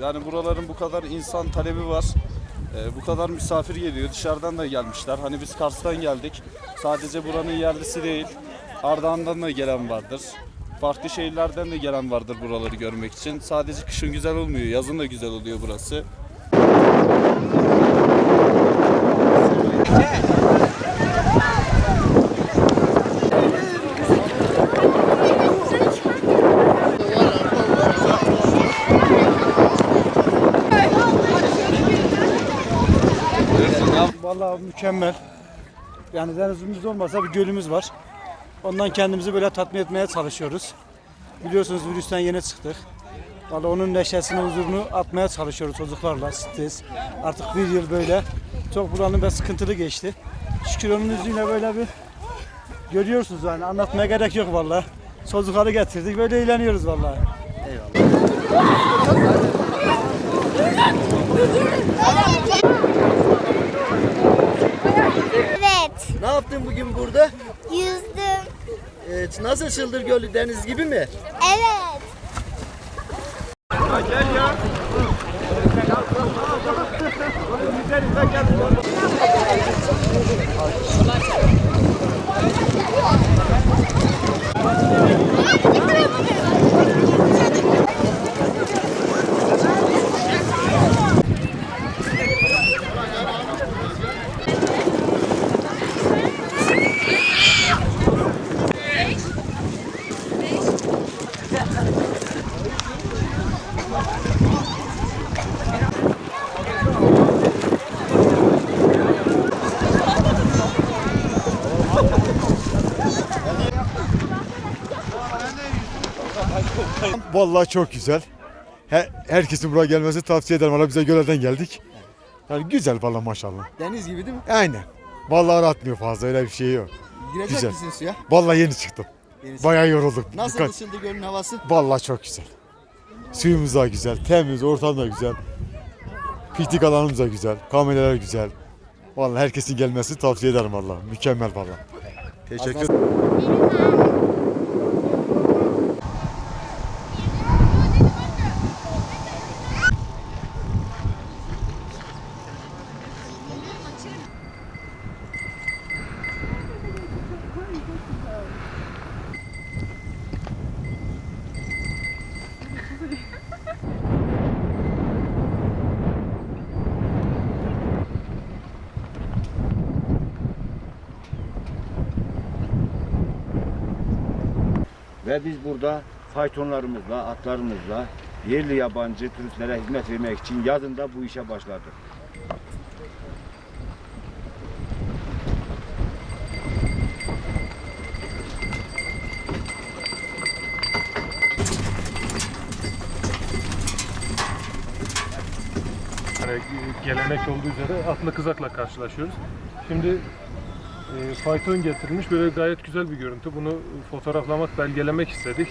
Yani buraların bu kadar insan talebi var. Ee, bu kadar misafir geliyor. Dışarıdan da gelmişler. Hani biz Kars'tan geldik. Sadece buranın yerlisi değil. Ardahan'dan da gelen vardır. Farklı şehirlerden de gelen vardır buraları görmek için. Sadece kışın güzel olmuyor, yazın da güzel oluyor burası. Vallahi mükemmel. Yani denizimiz olmasa bir gölümüz var. Ondan kendimizi böyle tatmin etmeye çalışıyoruz. Biliyorsunuz virüsten yeni çıktık. Vallahi onun neşesini, huzurunu atmaya çalışıyoruz çocuklarla, stres. Artık bir yıl böyle çok buranın ve sıkıntılı geçti. Şükür onun yüzüyle böyle bir görüyorsunuz yani anlatmaya gerek yok vallahi. Çocukları getirdik böyle eğleniyoruz vallahi. Evet, Ne yaptın bugün burada? yüzdüm. Evet, nasıl Çıldır Gölü deniz gibi mi? Evet. Vallahi çok güzel. He- herkesin buraya gelmesi tavsiye ederim. Valla bize Göle'den geldik. Yani güzel valla maşallah. Deniz gibi değil mi? Aynen. Vallahi aratmıyor fazla öyle bir şey yok. Girecek Güzel. misin suya? Vallahi yeni çıktım. Deniz. Bayağı yorulduk. Nasıl Birkaç- Çıldır Gölü'nün havası? Vallahi çok güzel. Suyumuz da güzel, temiz, ortam da güzel. Piknik alanımız da güzel, kameralar güzel. Vallahi herkesin gelmesini tavsiye ederim valla. Mükemmel valla. Teşekkür Ve biz burada faytonlarımızla, atlarımızla yerli yabancı turistlere hizmet vermek için yazında bu işe başladık. Gelenek olduğu üzere atlı kızakla karşılaşıyoruz. Şimdi e, fayton getirilmiş böyle gayet güzel bir görüntü. Bunu fotoğraflamak, belgelemek istedik.